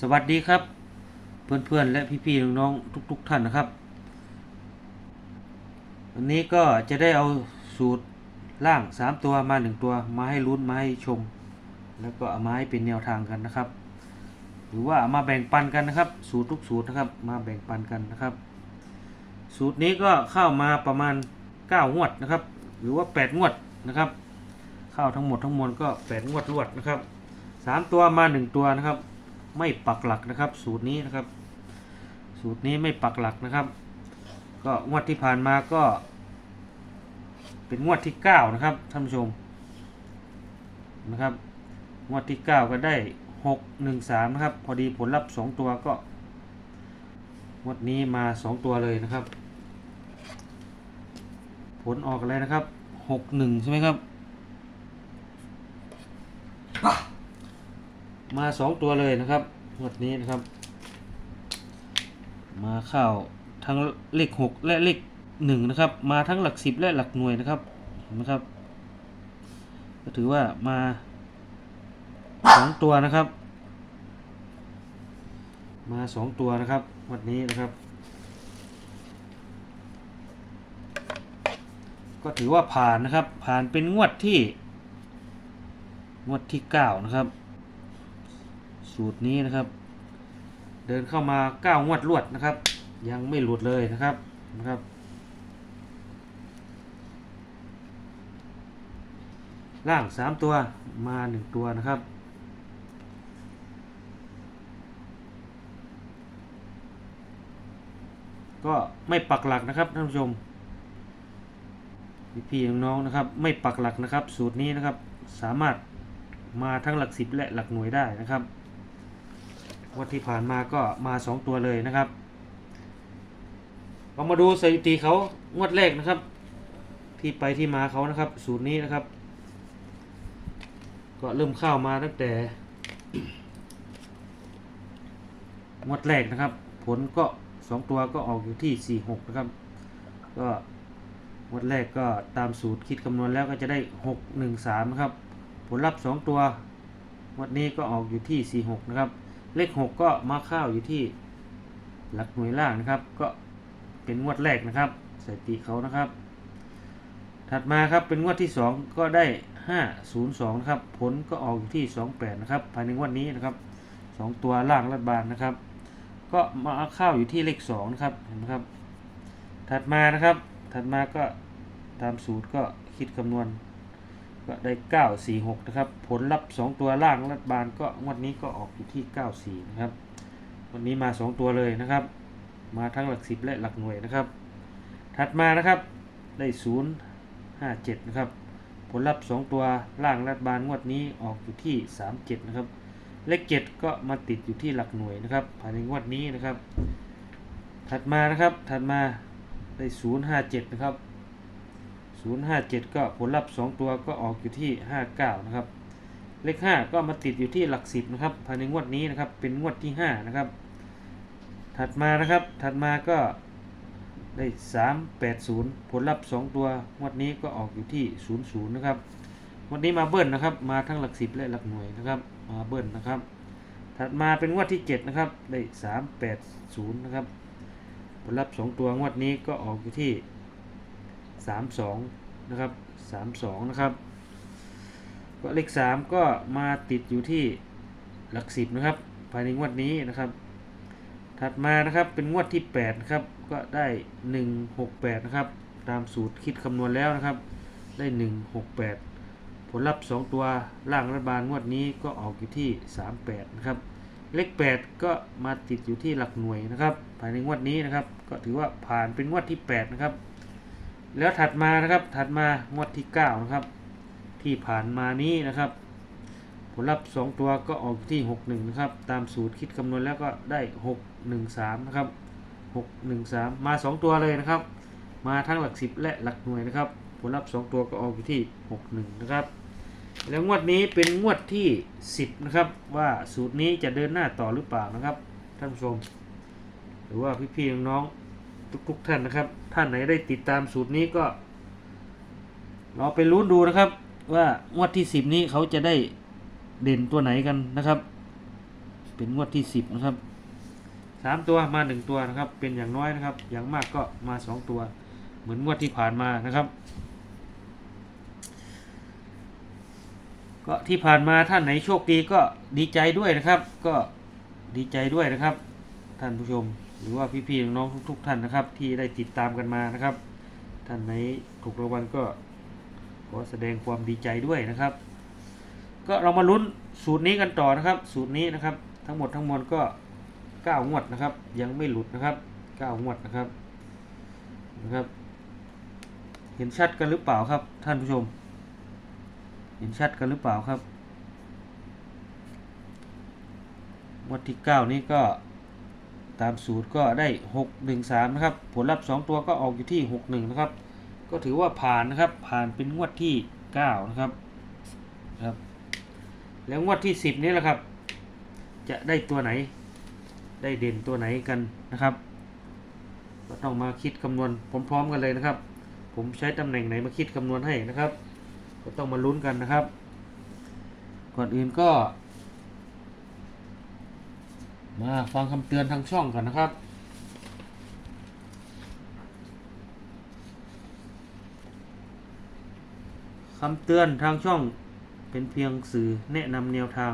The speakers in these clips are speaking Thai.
สวัสดีครับ เพื่อนๆและพี่ๆน้องๆทุก ๆ ท่านนะครับวันนี้ก็จะได้เอาสูตรล่าง 3 ตัวมา 1 ตัวมาให้ลุ้นมาให้ชม แล้วก็เอามาให้เป็นแนวทางกันนะครับ หรือว่าามาแบ่งปันกันนะครับ สูตรทุกสูตรนะครับ มาแบ่งปันกันนะครับ สูตรนี้ก็เข้ามาประมาณ 9 งวดนะครับ หรือว่า 8 งวดนะครับ เข้าทั้งหมดทั้งมวลก็ 8 งวดรวดนะครับ 3 ตัวมา 1 ตัวนะครับ ไม่ปักหลักนะครับ สูตรนี้นะครับ สูตรนี้ไม่ปักหลักนะครับ ก็งวดที่ผ่านมาก็ เป็นงวดที่9นะครับท่านผู้ชมนะครับงวดที่9ก็ได้6 1 3นะครับ พอดีผลลัพธ์2ตัวก็งวดนี้มา2ตัวเลยนะครับ ผลออกอะไรนะครับ6 1ใช่ไหมครับ มาสองตัวเลยนะครับงวดนี้นะครับ มาเข้าทั้งเลขหกและเลขหนึ่งนะครับ มาทั้งหลักสิบและหลักหน่วยนะครับเห็นะครับ ก็ถือว่ามาสองตัวนะครับ มาสองตัวนะครับงวันนี้นะครับ ก็ถือว่าผ่านนะครับ ผ่านเป็นงวดที่ งวดที่เก้านะครับ สูตรนี้นะครับ เดินเข้ามาเก้างวดรวดนะครับ ยังไม่หลุดเลยนะครับนะครับ ล่างสามตัวมาหนึ่งตัวนะครับก็ไม่ปักหลักนะครับท่านผู้ชมพี่ๆน้องๆนะครับ ไม่ปักหลักนะครับ สูตรนี้นะครับ สามารถมาทั้งหลักสิบและหลักหน่วยได้นะครับ งวันที่ผ่านมาก็มาสองตัวเลยนะครับเรามาดูสถิติเขางวดแรกนะครับ ที่ไปที่มาเขานะครับ สูตรนี้นะครับ ก็เริ่มเข้ามาตั้งแต่ งวดแรกนะครับ ผลก็สองตัวก็ออกอยู่ที่สี่หกนะครับ ก็งวดแรกก็ตามสูตรคิดคำนวณแล้วก็จะได้หกหนึ่งสามนะครับ ผลลัพธ์สองตัวงวันนี้ก็ออกอยู่ที่ 46 นะครับ เลข 6 ก็มาเข้าอยู่ที่หลักหน่วยล่างนะครับ ก็เป็นงวดแรกนะครับสถิติเขานะครับ ถัดมาครับเป็นงวดที่ 2 ก็ได้ 502นะครับผลก็ออกอยู่ที่ 28 นะครับ ภายในงวดนี้นะครับ 2 ตัวล่างรัฐบาลนะครับ ก็มาเข้าอยู่ที่เลข2นะครับเห็นไหมครับ ถัดมานะครับ ถัดมาก็ตามสูตรก็คิดคำนวณ ก็ได้ 946 นะครับ ผลลัพธ์ 2 ตัวล่างรัฐบาลก็งวดนี้ก็ออกอยู่ที่ 94 นะครับ วันนี้มา 2 ตัวเลยนะครับ มาทั้งหลัก 10 และหลักหน่วยนะครับ ถัดมานะครับได้ 057 นะครับ ผลลัพธ์ 2 ตัวล่างรัฐบาลงวดนี้ออกอยู่ที่ 37 นะครับ เลข 7 ก็มาติดอยู่ที่หลักหน่วยนะครับภายในงวดนี้นะครับ ถัดมานะครับถัดมาได้ 057 นะครับ 057 ก็ผลลัพธ์ 2 ตัวก็ออกอยู่ที่ 59 นะครับ เลข 5 ก็มาติดอยู่ที่หลัก 10 นะครับ ภายในงวดนี้นะครับ เป็นงวดที่ 5 นะครับ ถัดมานะครับ ถัดมาก็ได้ 380 ผลลัพธ์ 2 ตัวงวดนี้ก็ออกอยู่ที่ 00 นะครับงวดนี้มาเบิ้ลนะครับ มาทั้งหลัก 10 และหลักหน่วยนะครับ มาเบิ้ลนะครับ ถัดมาเป็นงวดที่ 7 นะครับ ได้ 380 นะครับ ผลลัพธ์ 2 ตัวงวดนี้ก็ออกอยู่ที่ สามสองนะครับสามสองนะครับ ก็เลขสามก็มาติดอยู่ที่หลักสิบนะครับ ภายในงวดนี้นะครับ ถัดมานะครับเป็นงวดที่แปดนะครับ ก็ได้หนึ่งหกแปดนะครับ ตามสูตรคิดคำนวณแล้วนะครับ ได้หนึ่งหกแปดผลลัพธ์สองตัวล่างรัฐบาลงวดนี้ก็ออกอยู่ที่สามแปดนะครับเลขแปดก็มาติดอยู่ที่หลักหน่วยนะครับ ภายในงวดนี้นะครับ ก็ถือว่าผ่านเป็นงวดที่แปดนะครับ แล้วถัดมานะครับถัดมางวดที่9นะครับที่ผ่านมานี้นะครับ ผลลัพธ์ 2 ตัวก็ออกที่ 61นะครับตามสูตรคิดคำนวณแล้วก็ได้ 613นะครับ613 มา 2 ตัวเลยนะครับ มาทั้งหลัก 10 และหลักหน่วยนะครับ ผลลัพธ์ 2 ตัวก็ออกอยู่ที่ 61 นะครับ แล้วงวดนี้เป็นงวดที่ 10 นะครับ ว่าสูตรนี้จะเดินหน้าต่อหรือเปล่านะครับ ท่านผู้ชม หรือว่าพี่ๆน้องๆทุกๆท่านนะครับ ท่านไหนได้ติดตามสูตรนี้ก็เราไปลุ้นดูนะครับ ว่างวดที่สิบนี้เขาจะได้เด่นตัวไหนกันนะครับ เป็นงวดที่สิบนะครับสามตัวมาหนึ่งตัวนะครับ เป็นอย่างน้อยนะครับ อย่างมากก็มาสองตัว เหมือนงวดที่ผ่านมานะครับ ก็ที่ผ่านมาท่านไหนโชคดีก็ดีใจด้วยนะครับ ก็ดีใจด้วยนะครับ ท่านผู้ชม หรือว่าพี่ๆน้องๆทุก ๆ ท่านนะครับ ที่ได้ติดตามกันมานะครับ ท่านไหนถูกรางวัลก็ขอแสดงความดีใจด้วยนะครับ ก็เรามาลุ้นสูตรนี้กันต่อนะครับ สูตรนี้นะครับ ทั้งหมดทั้งมวลก็เก้างวดนะครับ ยังไม่หลุดนะครับเก้างวดนะครับนะครับ เห็นชัดกันหรือเปล่าครับ ท่านผู้ชม เห็นชัดกันหรือเปล่าครับงวดที่เก้านี้ก็ ตามสูตรก็ได้หกหนึ่งสามนะครับ ผลลัพธ์สองตัวก็ออกอยู่ที่หกหนึ่งนะครับ ก็ถือว่าผ่านนะครับ ผ่านเป็นงวดที่เก้านะครับครับ แล้วงวดที่สิบนี้แหละครับ จะได้ตัวไหน ได้เด่นตัวไหนกันนะครับ ก็ต้องมาคิดคำนวณพร้อมๆกันเลยนะครับ ผมใช้ตำแหน่งไหนมาคิดคำนวณให้นะครับ ก็ต้องมาลุ้นกันนะครับ ก่อนอื่นก็ มาฟังคำเตือนทางช่องก่อนนะครับ คำเตือนทางช่องเป็นเพียงสื่อแนะนำแนวทาง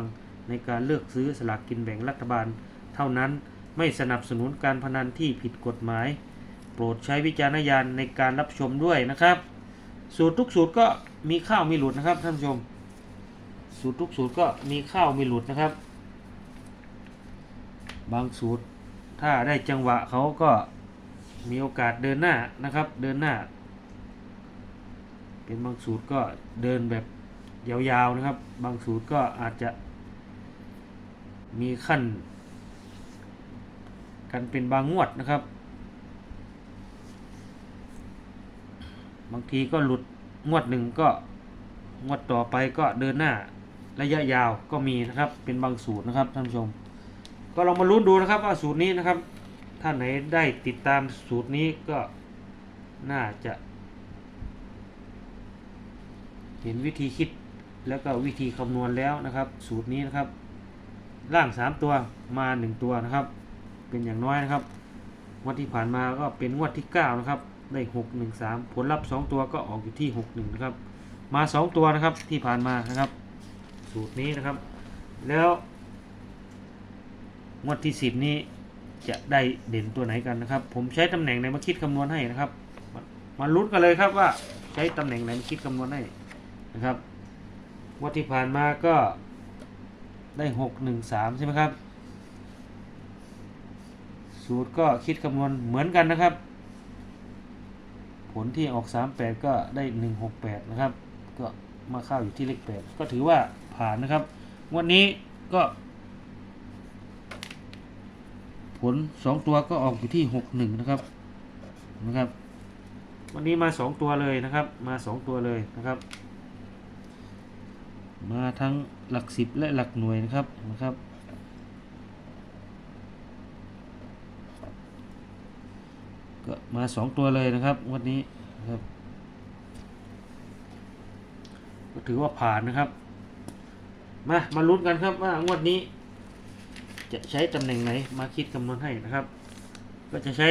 ในการเลือกซื้อสลากกินแบ่งรัฐบาล เท่านั้นไม่สนับสนุนการพนันที่ผิดกฎหมาย โปรดใช้วิจารณญาณในการรับชมด้วยนะครับ สูตรทุกสูตรก็มีข้าวมีหลุดนะครับท่านผู้ชม สูตรทุกสูตรก็มีข้าวมีหลุดนะครับ บางสูตร ถ้าได้จังหวะเขาก็มีโอกาสเดินหน้านะครับ เดินหน้า เป็นบางสูตรก็เดินแบบยาวๆนะครับ บางสูตรก็อาจจะ มีขั้น กันเป็นบางงวดนะครับ บางทีก็หลุดงวดหนึ่งก็งวดต่อไปก็เดินหน้าระยะยาวก็มีนะครับ เป็นบางสูตรนะครับท่านผู้ชม ก็ลองมาลุ้นดูนะครับว่าสูตรนี้นะครับท่าไหนได้ติดตามสูตรนี้ก็น่าจะ เห็นวิธีคิดแล้วก็วิธีคำนวณแล้วนะครับ สูตรนี้นะครับ ล่าง 3 ตัวมา 1 ตัวนะครับ เป็นอย่างน้อยนะครับงวดที่ผ่านมาก็เป็นงวดที่ 9 นะครับ ได้ 6 1 3 ผลลัพธ์ 2 ตัวก็ออกอยู่ที่ 6 1 นะครับ มา 2 ตัวนะครับที่ผ่านมานะครับ สูตรนี้นะครับ แล้ว งวดที่ 10 นี้จะได้เด่นตัวไหนกันนะครับ ผมใช้ตำแหน่งไหนมาคิดคำนวณให้นะครับ มามาลุ้นกันเลยครับว่าใช้ตำแหน่งไหนมาคิดคำนวณให้นะครับงวดที่ผ่านมาก็ได้หกหนึ่งสามใช่ไหมครับ สูตรก็คิดคำนวณเหมือนกันนะครับ ผลที่ออกสามแปดก็ได้หนึ่งหกแปดนะครับ ก็มาเข้าอยู่ที่เลขแปดก็ถือว่าผ่านนะครับงวันนี้ก็ ผลสองตัวก็ออกอยู่ที่หกหนึ่งนะครับนะครับ วันนี้มาสองตัวเลยนะครับ มาสองตัวเลยนะครับ มาทั้งหลักสิบและหลักหน่วยนะครับนะครับก็มาสองตัวเลยนะครับงวันนี้นะครับก็ถือว่าผ่านนะครับ มามาลุ้นกันครับว่างวดนี้ จะใช้ตำแหน่งไหนมาคิดคำนวณให้นะครับ ก็จะใช้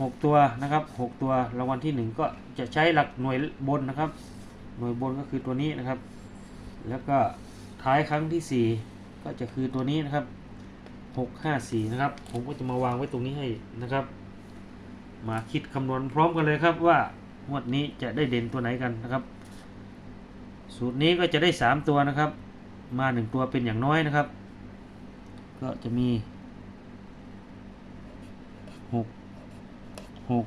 หกตัวนะครับหกตัวรางวัลที่หนึ่งก็จะใช้หลักหน่วยบนนะครับ หน่วยบนก็คือตัวนี้นะครับ แล้วก็ท้ายครั้งที่สี่ก็จะคือตัวนี้นะครับหกห้าสี่นะครับ ผมก็จะมาวางไว้ตรงนี้ให้นะครับ มาคิดคำนวณพร้อมกันเลยครับว่างวดนี้จะได้เด่นตัวไหนกันนะครับ สูตรนี้ก็จะได้สามตัวนะครับ มาหนึ่งตัวเป็นอย่างน้อยนะครับ ก็จะมีหกหก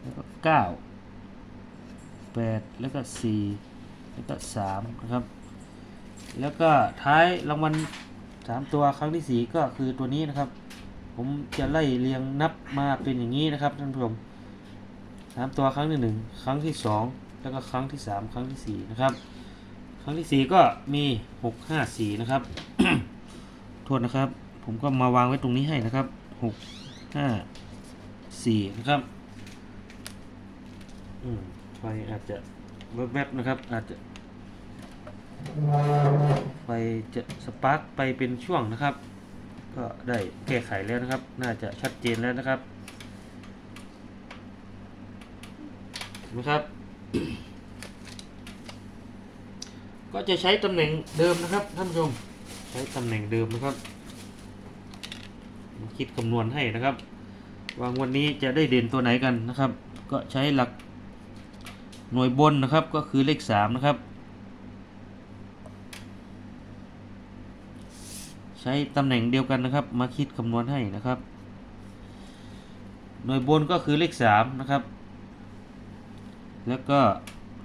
แล้วก็เก้าแปดแล้วก็สี่แล้วก็สามนะครับ แล้วก็ท้ายรางวัลสามตัวครั้งที่สี่ก็คือตัวนี้นะครับ ผมจะไล่เรียงนับมาเป็นอย่างนี้นะครับท่านผู้ชมสามตัวครั้งที่หนึ่งครั้งที่สองแล้วก็ครั้งที่สามครั้งที่สี่นะครับ ครั้งที่สี่ก็มีหกห้าสี่นะครับ โทษนะครับ ผมก็มาวางไว้ตรงนี้ให้นะครับหกห้าสี่นะครับอืมไฟอาจจะแวบๆนะครับ อาจจะไฟจะสปาร์กไปเป็นช่วงนะครับ ก็ได้แก้ไขแล้วนะครับ น่าจะชัดเจนแล้วนะครับเห็นไหมครับ ก็จะใช้ตำแหน่งเดิมนะครับท่านผู้ชม ช้ตำแหน่งเดิมนะครับมาคิดคำนวณให้นะครับว่างวันนี้จะได้เด่นตัวไหนกันนะครับ ก็ใช้หลักหน่วยบนนะครับก็คือเลขสามนะครับ ใช้ตำแหน่งเดียวกันนะครับ มาคิดคำนวณให้นะครับ หน่วยบนก็คือเลขสามนะครับ แล้วก็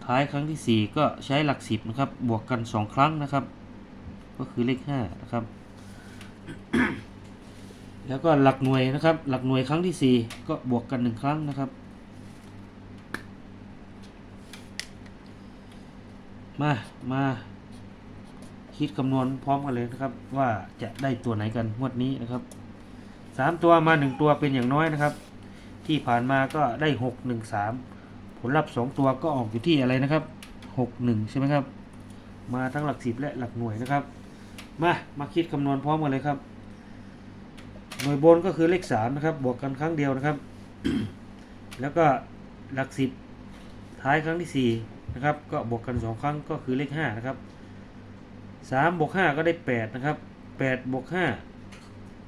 ท้ายครั้งที่สี่ก็ใช้หลักสิบนะครับบวกกันสองครั้งนะครับ ก็คือเลขห้านะครับ แล้วก็หลักหน่วยนะครับ หลักหน่วยครั้งที่สี่ก็บวกกันหนึ่งครั้งนะครับ มามาคิดคำนวณพร้อมกันเลยนะครับ ว่าจะได้ตัวไหนกันงวดนี้นะครับสามตัวมาหนึ่งตัวเป็นอย่างน้อยนะครับ ที่ผ่านมาก็ได้หกหนึ่งสามผลลัพธ์สองตัวก็ออกอยู่ที่อะไรนะครับหกหนึ่งใช่ไหมครับ มาทั้งหลักสิบและหลักหน่วยนะครับ มา มาคิดคำนวณพร้อมกันเลยครับ หน่วยบนก็คือเลขสามนะครับ บวกกันครั้งเดียวนะครับ แล้วก็หลักสิบท้ายครั้งที่สี่นะครับ ก็บวกกันสองครั้งก็คือเลขห้านะครับสามบวกห้าก็ได้แปดนะครับแปดบวกห้า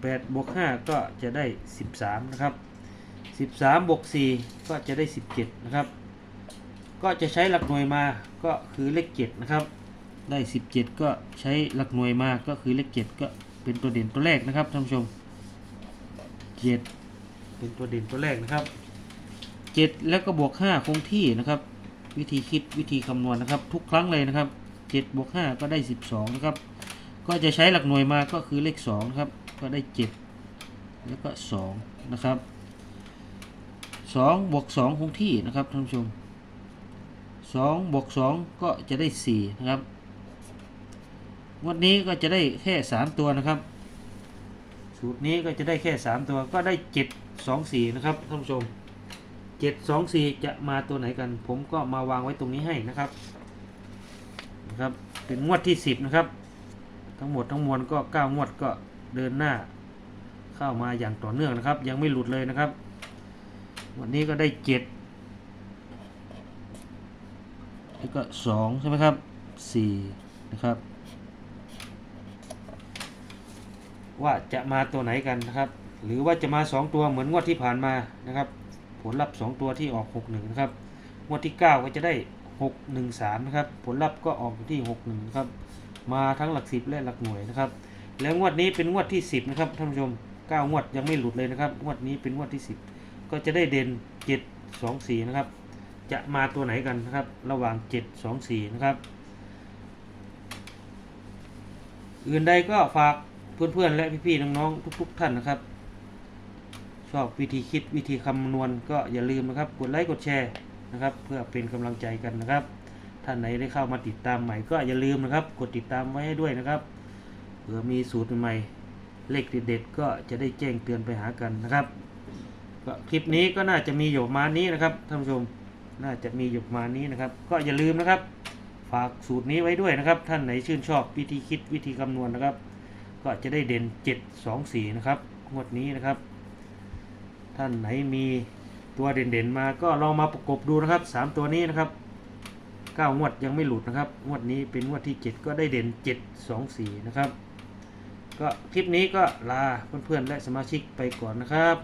แปดบวกห้าก็จะได้สิบสามนะครับสิบสามบวกสี่ก็จะได้สิบเจ็ดนะครับ ก็จะใช้หลักหน่วยมาก็คือเลขเจ็ดนะครับ ได้สิบเจ็ดก็ใช้หลักหน่วยมาก็คือเลขเจ็ดก็เป็นตัวเด่นตัวแรกนะครับท่านผู้ชมเจ็ดเป็นตัวเด่นตัวแรกนะครับเจ็ดแล้วก็บวกห้าคงที่นะครับ วิธีคิดวิธีคำนวณนะครับ ทุกครั้งเลยนะครับเจ็ดบวกห้าก็ได้สิบสองนะครับ ก็จะใช้หลักหน่วยมาก็คือเลขสองนะครับ ก็ได้เจ็ดแล้วก็สองนะครับสองบวกสองคงที่นะครับท่านผู้ชมสองบวกสองก็จะได้สี่นะครับ งวันนี้ก็จะได้แค่สามตัวนะครับ สูตรนี้ก็จะได้แค่3ตัวก็ได้7 2 4นะครับท่านผู้ชม7 2 4จะมาตัวไหนกัน ผมก็มาวางไว้ตรงนี้ให้นะครับนะครับ เป็นงวดที่10นะครับ ทั้งหมดทั้งมวลก็9งวดก็เดินหน้า เข้ามาอย่างต่อเนื่องนะครับ ยังไม่หลุดเลยนะครับ วันนี้ก็ได้7แล้วก็2ใช่ไหมครับ4นะครับ ว่าจะมาตัวไหนกันนะครับ หรือว่าจะมา 2 ตัวเหมือนงวดที่ผ่านมานะครับ ผลลัพธ์ 2 ตัวที่ออก 61 นะครับ งวดที่ 9 ก็จะได้ 613 นะครับ ผลลัพธ์ก็ออกอยู่ที่ 61นะครับ มาทั้งหลัก 10 และหลักหน่วยนะครับ แล้วงวดนี้เป็นงวดที่ 10 นะครับท่านผู้ชม 9 งวดยังไม่หลุดเลยนะครับ งวดนี้เป็นงวดที่ 10 ก็จะได้เด่น 7 2 4 นะครับ จะมาตัวไหนกันนะครับ ระหว่าง 7 2 4 นะครับ อื่นใดก็ฝาก เพื่อนๆและพี่ๆน้องๆทุก ๆ ท่านนะครับ ชอบวิธีคิดวิธีคำนวณก็อย่าลืมนะครับ กดไลค์กดแชร์นะครับ เพื่อเป็นกำลังใจกันนะครับท่านไหนได้เข้ามาติดตามใหม่ก็อย่าลืมนะครับ กดติดตามไว้ให้ด้วยนะครับเผื่อมีสูตรใหม่เลขเด็ดๆก็จะได้แจ้งเตือนไปหากันนะครับก็คลิปนี้ก็น่าจะมีอยู่มานี้นะครับท่านผู้ชมน่าจะมีอยู่มานี้นะครับ ก็อย่าลืมนะครับ ฝากสูตรนี้ไว้ด้วยนะครับ ท่านไหนชื่นชอบวิธีคิดวิธีคำนวณนะครับ ก็จะได้เด่น 7 2 4 นะครับ งวดนี้นะครับ ท่านไหนมีตัวเด่นๆมาก็ลองมาประกบดูนะครับ 3 ตัวนี้นะครับ 9 งวดยังไม่หลุดนะครับ งวดนี้เป็นงวดที่ 7 ก็ได้เด่น 7 2 4 นะครับ ก็คลิปนี้ก็ลาเพื่อนๆและสมาชิกไปก่อนนะครับ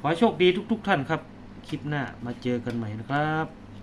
ขอโชคดีทุก ๆ ท่านครับ คลิปหน้ามาเจอกันใหม่นะครับ